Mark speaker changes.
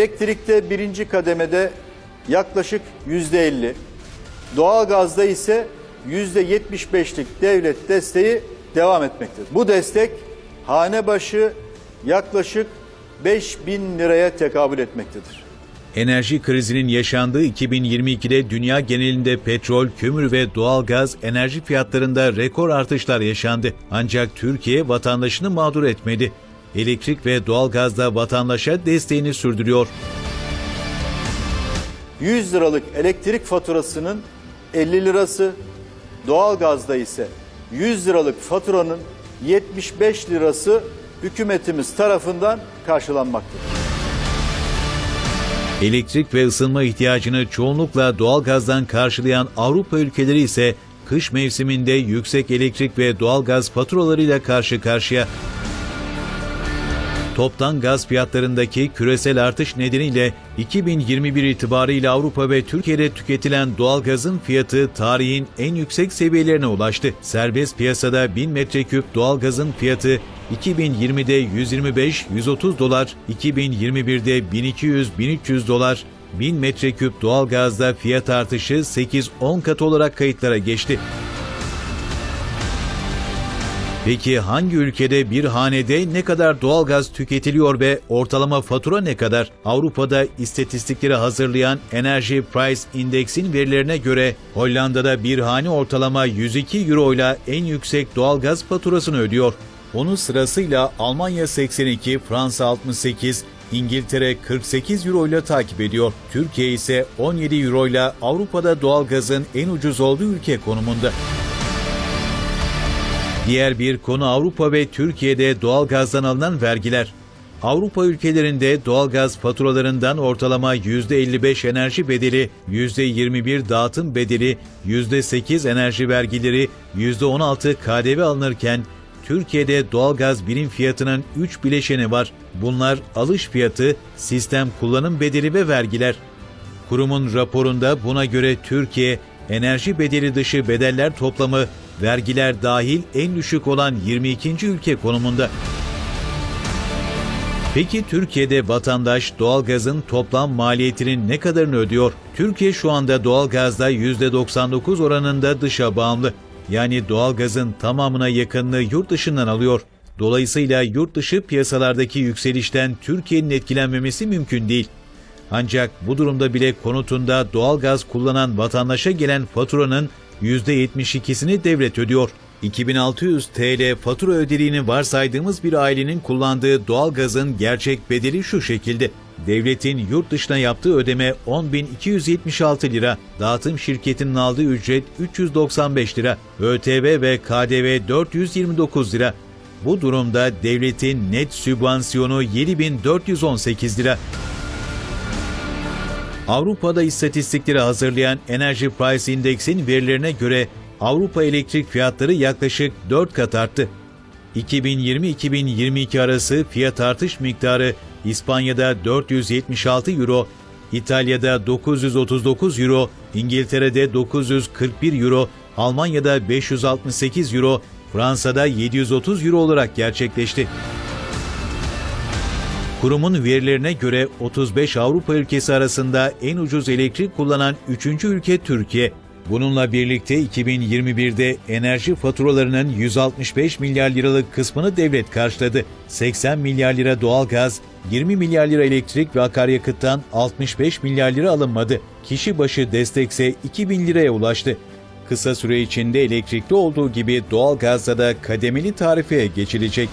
Speaker 1: Elektrikte birinci kademede yaklaşık yüzde 50, doğalgazda ise yüzde 75'lik devlet desteği devam etmektedir. Bu destek hane başı yaklaşık 5000 liraya tekabül etmektedir.
Speaker 2: Enerji krizinin yaşandığı 2022'de dünya genelinde petrol, kömür ve doğalgaz enerji fiyatlarında rekor artışlar yaşandı. Ancak Türkiye vatandaşını mağdur etmedi. Elektrik ve doğalgazda vatandaşa desteğini sürdürüyor.
Speaker 1: 100 liralık elektrik faturasının 50 lirası, doğalgazda ise 100 liralık faturanın 75 lirası hükümetimiz tarafından karşılanmaktadır.
Speaker 2: Elektrik ve ısınma ihtiyacını çoğunlukla doğalgazdan karşılayan Avrupa ülkeleri ise kış mevsiminde yüksek elektrik ve doğalgaz faturalarıyla karşı karşıya. Toptan gaz fiyatlarındaki küresel artış nedeniyle 2021 itibarıyla Avrupa ve Türkiye'de tüketilen doğalgazın fiyatı tarihin en yüksek seviyelerine ulaştı. Serbest piyasada 1000 metreküp doğalgazın fiyatı 2020'de 125-130 dolar, 2021'de 1200-1300 dolar, 1000 metreküp doğalgazda fiyat artışı 8-10 kat olarak kayıtlara geçti. Peki hangi ülkede bir hanede ne kadar doğalgaz tüketiliyor ve ortalama fatura ne kadar? Avrupa'da istatistikleri hazırlayan Energy Price Index'in verilerine göre Hollanda'da bir hane ortalama 102 euro ile en yüksek doğalgaz faturasını ödüyor. Onun sırasıyla Almanya 82, Fransa 68, İngiltere 48 euro ile takip ediyor. Türkiye ise 17 euro ile Avrupa'da doğalgazın en ucuz olduğu ülke konumunda. Diğer bir konu Avrupa ve Türkiye'de doğalgazdan alınan vergiler. Avrupa ülkelerinde doğalgaz faturalarından ortalama %55 enerji bedeli, %21 dağıtım bedeli, %8 enerji vergileri, %16 KDV alınırken Türkiye'de doğalgaz birim fiyatının 3 bileşeni var. Bunlar alış fiyatı, sistem kullanım bedeli ve vergiler. Kurumun raporunda buna göre Türkiye, enerji bedeli dışı bedeller toplamı, vergiler dahil en düşük olan 22. ülke konumunda. Peki Türkiye'de vatandaş doğalgazın toplam maliyetinin ne kadarını ödüyor? Türkiye şu anda doğalgazda %99 oranında dışa bağımlı. Yani doğalgazın tamamına yakınını yurt dışından alıyor. Dolayısıyla yurt dışı piyasalardaki yükselişten Türkiye'nin etkilenmemesi mümkün değil. Ancak bu durumda bile konutunda doğalgaz kullanan vatandaşa gelen faturanın %72'sini devlet ödüyor. 2600 TL fatura ödediğini varsaydığımız bir ailenin kullandığı doğalgazın gerçek bedeli şu şekilde. Devletin yurt dışına yaptığı ödeme 10.276 lira, dağıtım şirketinin aldığı ücret 395 lira, ÖTV ve KDV 429 lira. Bu durumda devletin net sübvansiyonu 7418 lira. Avrupa'da istatistikleri hazırlayan Energy Price Index'in verilerine göre Avrupa elektrik fiyatları yaklaşık 4 kat arttı. 2020-2022 arası fiyat artış miktarı İspanya'da 476 euro, İtalya'da 939 euro, İngiltere'de 941 euro, Almanya'da 568 euro, Fransa'da 730 euro olarak gerçekleşti. Kurumun verilerine göre 35 Avrupa ülkesi arasında en ucuz elektrik kullanan 3. ülke Türkiye. Bununla birlikte 2021'de enerji faturalarının 165 milyar liralık kısmını devlet karşıladı. 80 milyar lira doğalgaz, 20 milyar lira elektrik ve akaryakıttan 65 milyar lira alınmadı. Kişi başı destekse 2000 liraya ulaştı. Kısa süre içinde elektrikli olduğu gibi doğalgazda da kademeli tarifeye geçilecek.